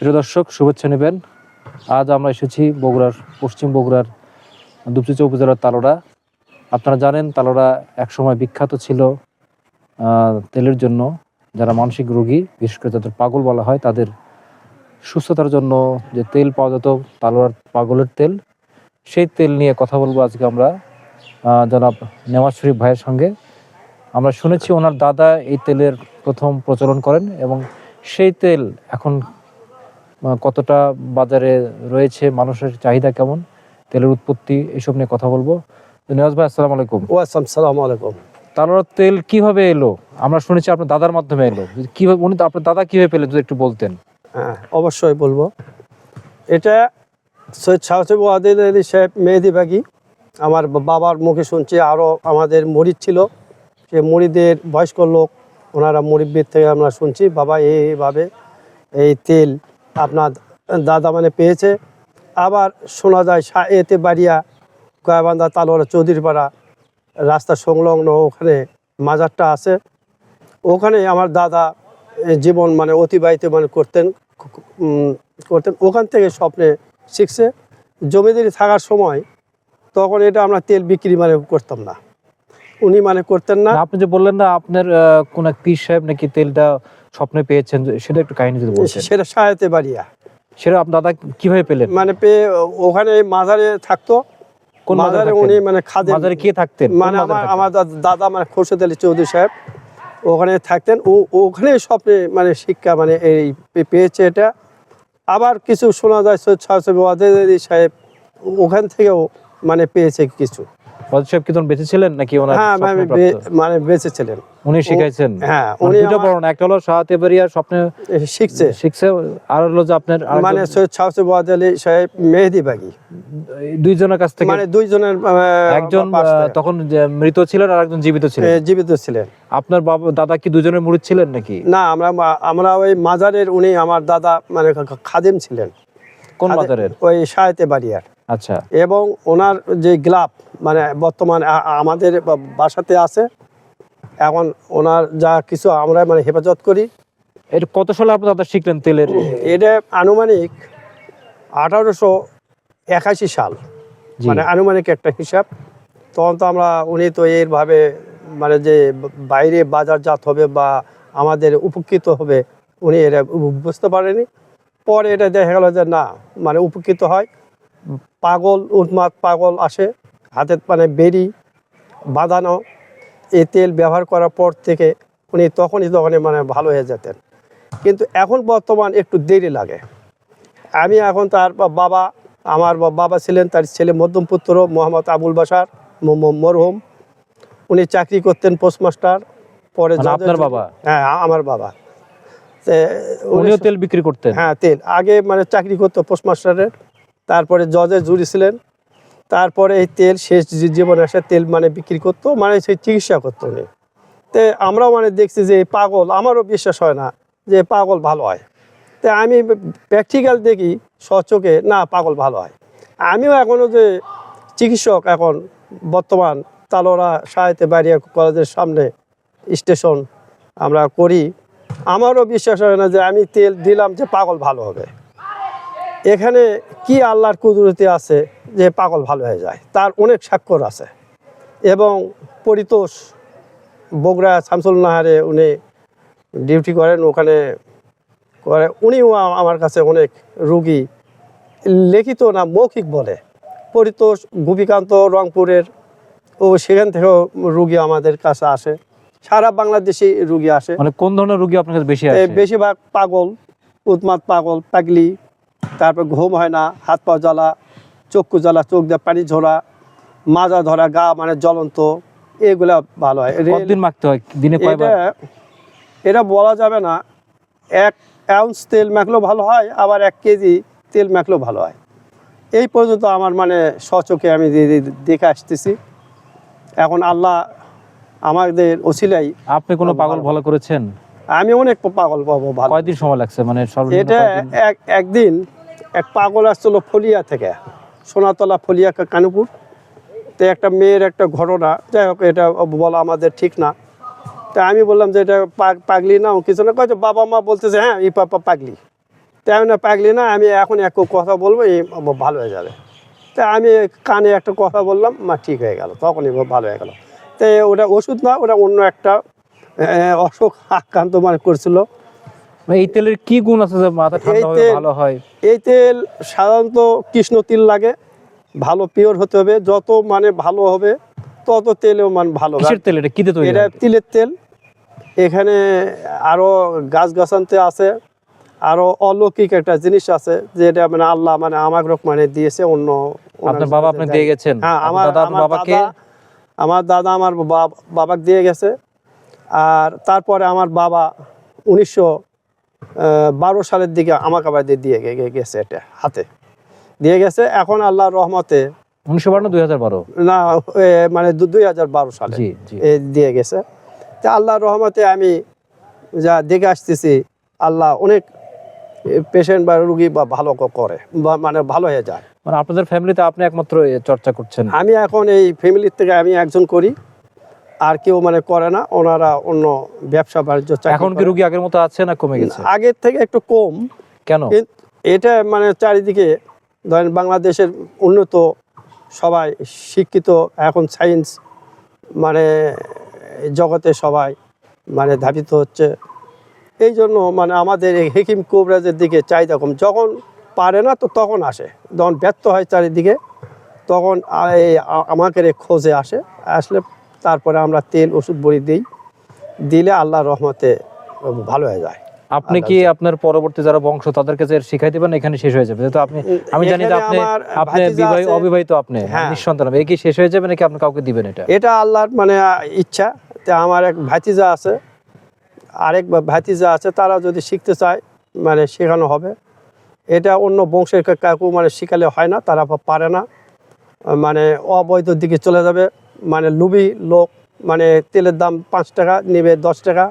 প্রিয় দর্শক, শুভেচ্ছা নেবেন। আজ আমরা এসেছি বগুড়ার, পশ্চিম বগুড়ার দুপচিচা উপজেলার তালোড়া। আপনারা জানেন, তালোড়া একসময় বিখ্যাত ছিল তেলের জন্য। যারা মানসিক রোগী, বিশেষ করে যাদের পাগল বলা হয়, তাদের সুস্থতার জন্য যে তেল পাওয়া যেত, তালোড়ার পাগলের তেল, সেই তেল নিয়ে কথা বলব আজকে আমরা জনাব নেওয়াজ শরীফ ভাইয়ের সঙ্গে। আমরা শুনেছি ওনার দাদা এই তেলের প্রথম প্রচলন করেন এবং সেই তেল এখন কতটা বাজারে রয়েছে মানুষের চাহিদা কেমন তেলের উৎপত্তি এসব নিয়ে কথা বলব। তো নেওয়াজ ভাই আসসালামু আলাইকুম। ওয়াসাম সালাম আলাইকুম। তালোড়ার তেল কীভাবে এলো? আমরা শুনেছি আপনার দাদার মাধ্যমে এলো। কীভাবে উনি তো আপনার দাদা কীভাবে পেলেন যদি একটু বলতেন। হ্যাঁ অবশ্যই বলব। এটা সৈয়দ সাহসেব ওয়াদিল আলী সাহেব মেহেদি বাগি আমার বাবার মুখে শুনছি আরও আমাদের মরিদ ছিল। সে মরিদের বয়স্ক লোক ওনারা মরিব্বির থেকে আমরা শুনছি বাবা এই এইভাবে এই তেল আপনার দাদা মানে পেয়েছে। আবার শোনা যায় সা- এতে বাড়িয়া গয়াবান্ধা তালোয়ারা চৌধুরীপাড়া রাস্তা সংলগ্ন ওখানে মাজারটা আছে। ওখানে আমার দাদা জীবন মানে অতিবাহিত মানে করতেন করতেন। ওখান থেকে স্বপ্নে শিখছে। জমিদারি থাকার সময় তখন এটা আমরা তেল বিক্রি মানে করতাম না। উনি মানে করতেন না। আপনি যে বললেন না, আপনার কোন পীর সাহেব নাকি তেলটা স্বপ্নে পেয়েছেন সেটা একটু কাহিনী যদি বলতেন। সেটা সায়াতে বাড়িয়া। সেটা আপনার দাদা কীভাবে পেলেন? মানে পেয়ে ওখানে মাজারে থাকতো। কোন মাজারে উনি মানে খাদে মাজারে কে থাকতেন? মানে আমার আমার দাদা- মানে খোরশেদ আলী চৌধুরী সাহেব ওখানে থাকতেন। ও ওখানে স্বপ্নে মানে শিক্ষা মানে এই পেয়েছে এটা। আবার কিছু শোনা যায় সৈয়দ সাহেব ওয়াদেদ সাহেব ওখান থেকেও মানে পেয়েছে কিছু। ওয়াজিদ সাহেব কি তখন বেঁচে ছিলেন নাকি ওনার হ্যাঁ মানে প্রাপ্ত? বে- মানে বেঁচেছিলেন উনি শিখাইছেন? হ্যাঁ মানে উনি দুটো বর্ণনা একটা হলো শাহাতে বাড়িয়ার স্বপ্নে শিখছে। শিখছে আর হলো যে আপনার মানে সৈয়দ আলী সাহেব মেহেদি বাগি। দুইজনের কাছ থেকে মানে দুইজনের একজন তখন মৃত ছিলেন আর একজন জীবিত ছিলেন। জীবিত ছিলেন। আপনার বাবা দাদা কি দুজনের মুরিদ ছিলেন নাকি? না আমরা আমরা ওই মাজারের উনি আমার দাদা মানে খাদেম ছিলেন। কোন মাজারের? ওই সাহেতে বাড়িয়ার আচ্ছা। এবং ওনার যে গ্লাভ মানে বর্তমান আমাদের বাসাতে আছে এখন ওনার যা কিছু আমরা মানে হেফাজত করি। এটা কত সালে আপনার শিখলেন তেলের? এটা আনুমানিক আঠারোশো একাশি সাল। মানে আনুমানিক একটা হিসাব। তখন তো আমরা উনি তো এইভাবে মানে যে বাইরে বাজারজাত হবে বা আমাদের উপকৃত হবে উনি এটা বুঝতে পারেনি। পরে এটা দেখা গেল যে না মানে উপকৃত হয়। পাগল উন্মাদ পাগল আসে হাতের মানে বেরি বাঁধানো এই তেল ব্যবহার করার পর থেকে উনি তখনই তখনই মানে ভালো হয়ে যেতেন। কিন্তু এখন বর্তমান একটু দেরি লাগে। আমি এখন তার বাবা আমার বাবা ছিলেন তার ছেলে মধ্যম পুত্র মোহাম্মদ আবুল বাসার মরহুম। উনি চাকরি করতেন পোস্টমাস্টার পরে মানে আপনার বাবা? হ্যাঁ আমার বাবা। উনিও তেল বিক্রি করতেন? হ্যাঁ তেল। আগে মানে চাকরি করতো পোস্টমাস্টারের। তারপরে জজে জুরি ছিলেন। তারপরে এই তেল শেষ জীবনে এসে তেল মানে বিক্রি করতো মানে সেই চিকিৎসা করতো উনি। তে আমরাও মানে দেখছি যে পাগল, আমারও বিশ্বাস হয় না যে পাগল ভালো হয়। তো আমি প্র্যাকটিক্যাল দেখি, সচোখে না পাগল ভালো হয়। আমিও এখনও যে চিকিৎসক এখন বর্তমান, তালোরা সাহিত্য বাড়িয়া কলেজের সামনে স্টেশন আমরা করি, আমারও বিশ্বাস হয় না যে আমি তেল দিলাম যে পাগল ভালো হবে। এখানে কি আল্লাহর কুদরতি আছে যে পাগল ভালো হয়ে যায়? তার অনেক স্বাক্ষর আছে। এবং পরিতোষ বগুড়া শামসুল নাহারে উনি ডিউটি করেন ওখানে করে। উনিও আমার কাছে অনেক রুগী লিখিত না মৌখিক বলে। পরিতোষ গোপীকান্ত রংপুরের ও সেখান থেকেও রুগী আমাদের কাছে আসে। সারা বাংলাদেশি রুগী আসে। মানে কোন ধরনের রুগী আপনার কাছে বেশি আসে? বেশিরভাগ পাগল উন্মাদ পাগল পাগলি। তারপর ঘুম হয় না হাত পা জ্বালা চক্ষু জ্বালা চোখ দিয়ে পানি ঝরা মাজা ধরা গা মানে জ্বলন্ত এগুলা ভালো হয়। রেল- মাখতে হয়? দিনে এটা এটা বলা যাবে না। এক আউন্স তেল মাখলেও ভালো হয় আবার এক কেজি তেল মাখলেও ভালো হয়। এই পর্যন্ত আমার মানে সচোখে আমি দেখে আসতেছি। এখন আল্লাহ আমাদের ওসিলাই আপনি কোনো। পাগল ভালো করেছেন? আমি অনেক পাগল পাবো ভালো। কয়দিন সময় লাগছে? মানে এটা এক একদিন এক পাগল আসছিল ফলিয়া থেকে সোনাতলা ফলিয়া কানুপুর। তো একটা মেয়ের একটা ঘটনা যাই হোক এটা বলা আমাদের ঠিক না। তা আমি বললাম যে এটা পাগ- পাগলি না কিছু না কয়েছে বাবা মা বলতেছে হ্যাঁ এই পাপা পাগলি। তেমন না পাগলি না আমি এখন এক কথা বলব এই ভালো হয়ে যাবে। তা আমি কানে একটা কথা বললাম মা ঠিক হয়ে গেল। তখনই ভালো হয়ে গেল। তো ওটা ওষুধ না ওটা অন্য একটা অসুখ আক্রান্ত মানে করছিল। এই তেলের কি গুণ আছে যে মাথা ঠান্ডা ভালো হয়? এই তেল সাধারণত কৃষ্ণ তিল লাগে। ভালো পিওর হতে হবে। যত মানে ভালো হবে তত তেলেও মানে ভালো কিসের তেল এটা? কিতে তৈরি এটা তিলের তেল। এখানে আরও গাছ গাছান্তে আছে আরও অলৌকিক একটা জিনিস আছে যেটা মানে আল্লাহ মানে আমাকে মানে দিয়েছে অন্য আপনার বাবা আপনি দিয়ে গেছেন? হ্যাঁ আমার দাদা আমার বাবাকে? আমার দাদা আমার বাবাকে দিয়ে গেছে। আর তারপরে আমার বাবা উনিশশো বারো সালের দিকে আমাকে আবার দিয়ে গেছে এটা হাতে। দিয়ে গেছে এখন আল্লাহর রহমতে উনিশশো বান্ন দুই হাজার বারো? না মানে দুই হাজার বারো সালে জি জি। এ দিয়ে গেছে। তা আল্লাহর রহমতে আমি যা দেখে আসতেছি আল্লাহ অনেক পেশেন্ট বা রুগী বা ভালো করে বা মানে ভালো হয়ে যায়। মানে আপনাদের ফ্যামিলিতে আপনি একমাত্র চর্চা করছেন। আমি এখন এই ফ্যামিলির থেকে আমি একজন করি। আর কেউ মানে করে না ওনারা অন্য ব্যবসা বাণিজ্য এখন কি রুগী আগের মতো আছে না কমে গেছে? আগের থেকে একটু কম। কেন? এটা মানে চারিদিকে ধরেন বাংলাদেশের উন্নত সবাই শিক্ষিত এখন সায়েন্স মানে জগতে সবাই মানে ধাবিত হচ্ছে। এই জন্য মানে আমাদের এই হেকিম কোবরাজের দিকে চাহিদা কম। যখন পারে না তো তখন আসে। যখন ব্যর্থ হয় চারিদিকে তখন আমাকে খোঁজে আসে। আসলে তারপরে আমরা তেল ওষুধ বড়ি দিই। দিলে আল্লাহর রহমতে ভালো হয়ে যায়। আপনি কি আপনার পরবর্তী যারা বংশ তাদেরকে যে শিখাই দিবেন? এখানে শেষ হয়ে যাবে। যেহেতু আপনি আমি জানি যে আপনি আপনি বিবাহিত অবিবাহিত আপনি হ্যাঁ। নিঃসন্তান এই কি শেষ হয়ে যাবে নাকি আপনি কাউকে দিবেন এটা? এটা আল্লাহর মানে ইচ্ছা। তা আমার এক ভাতিজা আছে। আরেক ভাতিজা আছে তারা যদি শিখতে চায় মানে শেখানো হবে। এটা অন্য বংশের কাকু মানে শিখালে হয় না তারা পারে না। মানে অবৈধ দিকে চলে যাবে। মানে লুবি লোক মানে তেলের দাম পাঁচ টাকা নেবে দশ টাকা।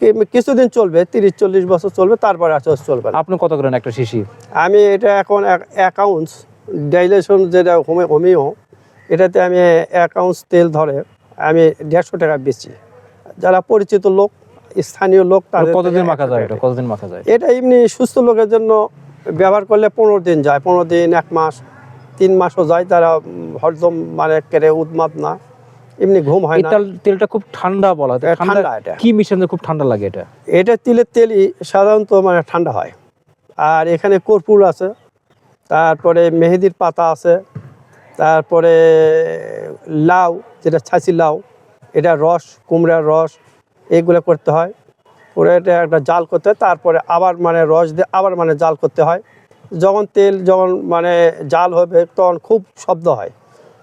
কি- কিছুদিন চলবে তিরিশ চল্লিশ বছর চলবে তারপরে আর চলবে আপনি কত করেন একটা শিশি? আমি এটা এখন অ্যাকাউন্টস ডাইলেশন যেটা হোমে হোমিও এটাতে আমি অ্যাকাউন্টস তেল ধরে আমি দেড়শো টাকা বেচি। যারা পরিচিত লোক স্থানীয় লোক তাদের কতদিন মাখা যায় এটা? কতদিন মাখা যায়? এটা এমনি সুস্থ লোকের জন্য ব্যবহার করলে পনেরো দিন যায় পনেরো দিন এক মাস। তিন মাসও যায় তারা উম, হরদম মানে কেড়ে উন্মাদ না। এমনি ঘুম হয় না। তেল- তেলটা খুব ঠান্ডা বলা হয়। ঠান্ডা ঠান্ডা এটা। কি মিশন খুব ঠান্ডা লাগে এটা? এটা তিলের তেলই সাধারণত মানে ঠান্ডা হয়। আর এখানে কর্পূর আছে তারপরে মেহেদির পাতা আছে তারপরে লাউ যেটা ছাঁচি লাউ এটা রস কুমড়ার রস এগুলো করতে হয়। করে এটা একটা জাল করতে হয় তারপরে আবার মানে রস দিয়ে আবার মানে জাল করতে হয়। যখন তেল যখন মানে জাল হবে তখন খুব শব্দ হয়।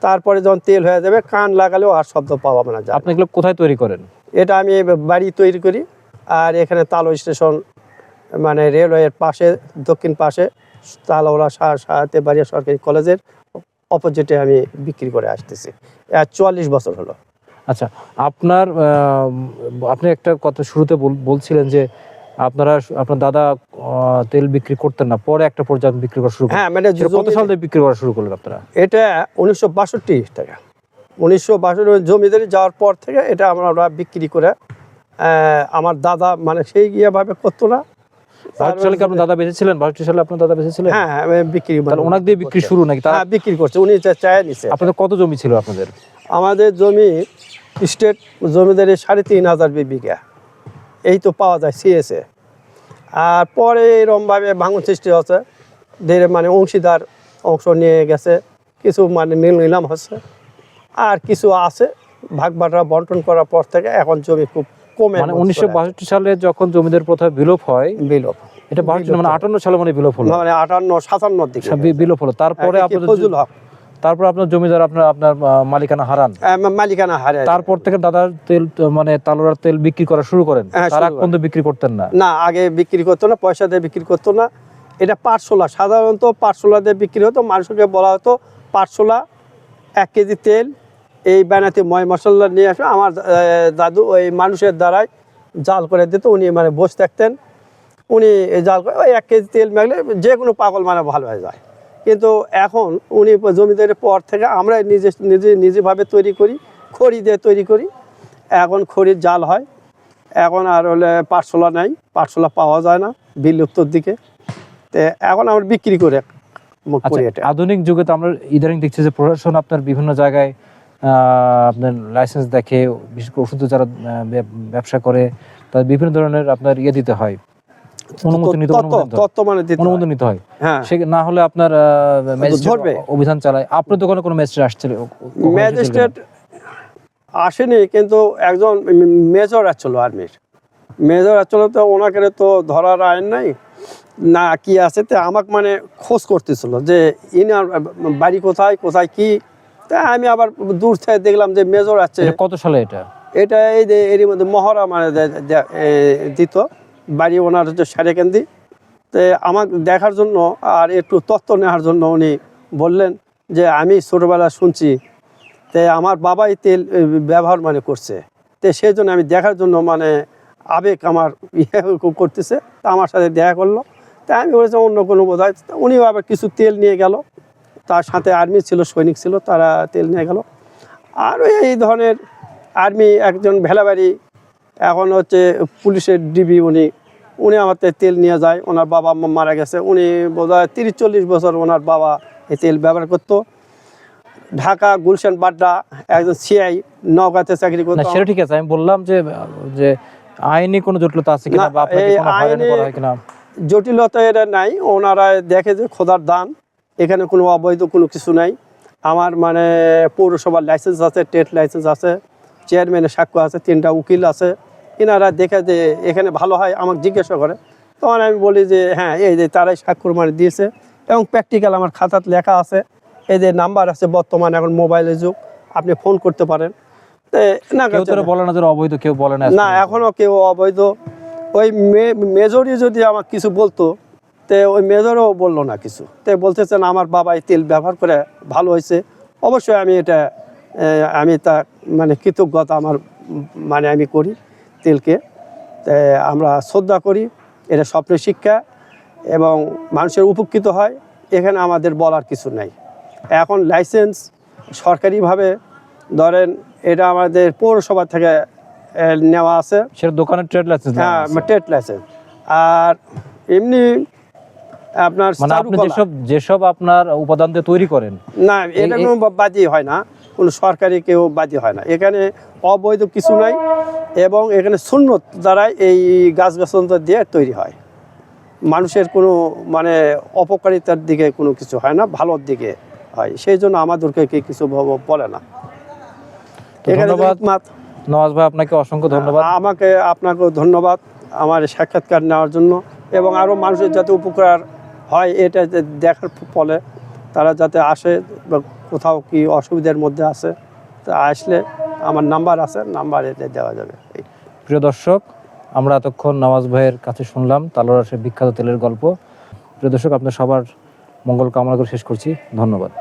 তারপরে যখন তেল হয়ে যাবে কান লাগালেও আর শব্দ পাওয়া মানে যায় আপনি এগুলো কোথায় তৈরি করেন? এটা আমি বাড়ি তৈরি করি। আর এখানে তালো স্টেশন মানে রেলওয়ের পাশে দক্ষিণ পাশে তালওয়ালা সাহাতে বাড়িয়া সরকারি কলেজের অপোজিটে আমি বিক্রি করে আসতেছি। চুয়াল্লিশ বছর হলো। আচ্ছা আপনার আপনি একটা কথা শুরুতে বলছিলেন যে আপনারা আপনার দাদা তেল বিক্রি করতেন না পরে একটা পর্যায়ে বিক্রি করা শুরু হ্যাঁ মানে কত সাল থেকে বিক্রি করা শুরু করলেন আপনারা? এটা উনিশশো বাষট্টি টাকা উনিশশো বাষট্টি জমিদারি যাওয়ার পর থেকে এটা আমরা বিক্রি করে আমার দাদা মানে সেই গিয়েভাবে করতো না। সালে কি আপনার দাদা বেঁচেছিলেন? বাষট্টি সালে আপনার দাদা বেঁচেছিলেন? হ্যাঁ আমি বিক্রি মানে তাহলে ওনার দিয়ে বিক্রি শুরু নাকি? তার হ্যাঁ বিক্রি করছে। উনি চা- চায় নিছে। আপনাদের কত জমি ছিল আপনাদের? আমাদের জমি স্টেট জমিদারি সাড়ে তিন হাজার বিঘা। এই তো পাওয়া যায় সিএসএ আর পরে এরমভাবে ভাঙন সৃষ্টি হচ্ছে। ধীরে মানে অংশীদার অংশ নিয়ে গেছে। কিছু মানে নীল নিলাম হচ্ছে। আর কিছু আছে। ভাগ বাটরা বন্টন করার পর থেকে এখন জমি খুব কমে মানে উনিশশো বাষট্টি সালে যখন জমিদের প্রথা বিলোপ হয় বিলোপ। এটা বাষট্টি মানে আটান্ন সালে মানে বিলোপ হলো। মানে আটান্ন সাতান্ন দিকে। বিলোপ হলো। তারপরে ফজল হক? তারপর আপনার জমিদার আপনার আপনার মালিকানা হারান। মালিকানা হারে তারপর থেকে দাদার তেল মানে তালোড়ার তেল বিক্রি করা শুরু করেন। হ্যাঁ, তার শুরু আগ পর্যন্ত বিক্রি করতেন না। না আগে বিক্রি করতো না পয়সা দিয়ে বিক্রি করতো না। এটা পাটশোলা সাধারণত পাটশোলা দিয়ে বিক্রি হতো। মানুষকে বলা হতো পাটশোলা এক কেজি তেল এই বানাতে ময় মশলা নিয়ে আসবে আমার দাদু ওই মানুষের দ্বারাই জাল করে দিত উনি মানে বসে থাকতেন। উনি জাল করে ওই এক কেজি তেল মাগলে যে কোনো পাগল মানে ভালো হয়ে যায়। কিন্তু এখন উনি জমিদারের পর থেকে আমরা নিজে নিজে নিজেভাবে তৈরি করি খড়ি দিয়ে তৈরি করি। এখন খড়ির জাল হয়। এখন আর হলে পাটশোলা নাই পাটশোলা পাওয়া যায় না বিলুপ্তর দিকে। তো এখন আমরা বিক্রি করে আচ্ছা আধুনিক যুগে তো আমরা ইদানিং দেখছি যে প্রশাসন আপনার বিভিন্ন জায়গায় আপনার লাইসেন্স দেখে বিশেষ করে ওষুধ যারা ব্যবসা করে তাদের বিভিন্ন ধরনের আপনার ইয়ে দিতে হয়। অনুমতি নিতে তত্ত্ব মানে। অনুমোদন নিতে হয়। হ্যাঁ। সে না হলে আপনার। অভিযান চালায়। আপনার দোকানে কোনো ম্যাজিস্ট্রেট আসছিল? ম্যাজিস্ট্রেট আসেনি কিন্তু একজন মেজর আসছিল আর্মির মেজর আসছিল তো ওনাকে তো ধরার আইন নাই। না কি আছে তো আমাকে মানে খোঁজ করতেছিল যে ইনার বাড়ি কোথায় কোথায় কি? তা আমি আবার দূর থেকে দেখলাম যে মেজর আছে। কত সালে এটা? এটা এই যে এরই মধ্যে মহড়া মানে দিত। বাড়ি ওনার হচ্ছে সারেকান্দি। তো আমাকে দেখার জন্য আর একটু তত্ত্ব নেওয়ার জন্য উনি বললেন যে, আমি ছোটোবেলা শুনছি, তে আমার বাবাই তেল ব্যবহার মানে করছে। তো সেই জন্য আমি দেখার জন্য মানে আবেগ আমার ইয়ে করতেছে। তা আমার সাথে দেখা করল। তা আমি বলেছি, অন্য কোনো বোধ হয় উনিও আবার কিছু তেল নিয়ে গেল। তার সাথে আর্মি ছিল, সৈনিক ছিল, তারা তেল নিয়ে গেল। আর এই ধরনের আর্মি একজন ভেলাবাড়ি এখন হচ্ছে পুলিশের ডিবি উনি উনি আমার তেল নিয়ে যায় ওনার বাবা মারা গেছে। উনি বোধ হয় তিরিশ চল্লিশ বছর ওনার বাবা এই তেল ব্যবহার করতো। ঢাকা গুলশান বাড্ডা একজন সিআই নওগাঁতে চাকরি করতো। সেটা ঠিক আছে আমি বললাম যে যে আইনি কোনো জটিলতা আছে কিনা বা আপনাকে এই কোনো হয়রানি করা হয় কিনা? জটিলতা এটা নাই ওনারা দেখে যে খোদার দান এখানে কোনো অবৈধ কোনো কিছু নাই। আমার মানে পৌরসভার লাইসেন্স আছে টেট লাইসেন্স আছে। চেয়ারম্যানের সাক্ষ্য আছে তিনটা উকিল আছে। এনারা দেখে যে এখানে ভালো হয় আমাকে জিজ্ঞাসা করে। তখন আমি বলি যে হ্যাঁ এই যে তারাই স্বাক্ষর মানে দিয়েছে। এবং প্র্যাকটিক্যাল আমার খাতাত লেখা আছে। এই যে নাম্বার আছে বর্তমানে এখন মোবাইলের যুগ আপনি ফোন করতে পারেন। না কেউ বলে না অবৈধ কেউ বলে না না এখনও কেউ অবৈধ। ওই মেজরই যদি আমার কিছু বলতো তে ওই মেজরও বলল না কিছু। তে বলতেছেন আমার বাবা এই তেল ব্যবহার করে ভালো হয়েছে। অবশ্যই আমি এটা আমি তা মানে কৃতজ্ঞতা আমার মানে আমি করি তেলকে। তে আমরা শ্রদ্ধা করি এটা স্বপ্নের শিক্ষা এবং মানুষের উপকৃত হয় এখানে আমাদের বলার কিছু নাই। এখন লাইসেন্স সরকারিভাবে ধরেন এটা আমাদের পৌরসভা থেকে নেওয়া আছে। সেটা দোকানের ট্রেড লাইসেন্স হ্যাঁ ট্রেড লাইসেন্স আর এমনি আপনার মানে যেসব যেসব আপনার উপাদান দিয়ে তৈরি করেন না এটা কোনো বাজি হয় না। কোনো সরকারি কেউ বাজি হয় না। এখানে অবৈধ কিছু নাই এবং এখানে শূন্যত দ্বারাই এই গাছ গাছন্তা দিয়ে তৈরি হয়। মানুষের কোনো মানে অপকারিতার দিকে কোনো কিছু হয় না ভালোর দিকে হয়। সেই জন্য আমাদেরকে কেউ কিছু বলে না। এখানে নওয়াজ ভাই আপনাকে অসংখ্য ধন্যবাদ। আমাকে আপনাকেও ধন্যবাদ আমার সাক্ষাৎকার নেওয়ার জন্য এবং আরও মানুষের যাতে উপকার হয় এটা দেখার ফলে তারা যাতে আসে বা কোথাও কি অসুবিধার মধ্যে আছে, তা আসলে আমার নাম্বার আছে, নাম্বার এতে দেওয়া যাবে। প্রিয় দর্শক, আমরা এতক্ষণ নামাজ ভাইয়ের কাছে শুনলাম তালোরা সে বিখ্যাত তেলের গল্প। প্রিয় দর্শক আপনার সবার মঙ্গল কামনা করে শেষ করছি। ধন্যবাদ।